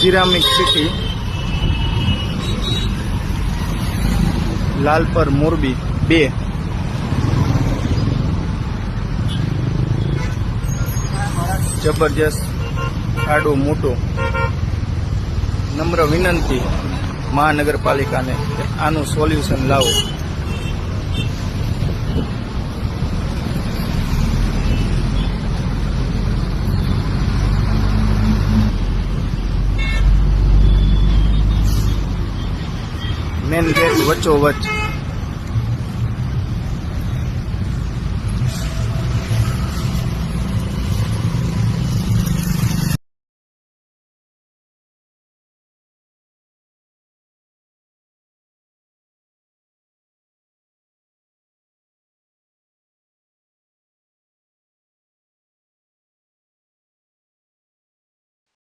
Ceramic city લાલપર Morbi બે. જબરજસ્ત ખાડો મોટો. નમ્ર વિનંતી મહાનગરપાલિકાને આનું સોલ્યુશન લાવો. Main gate વચ્ચોવચ્ચ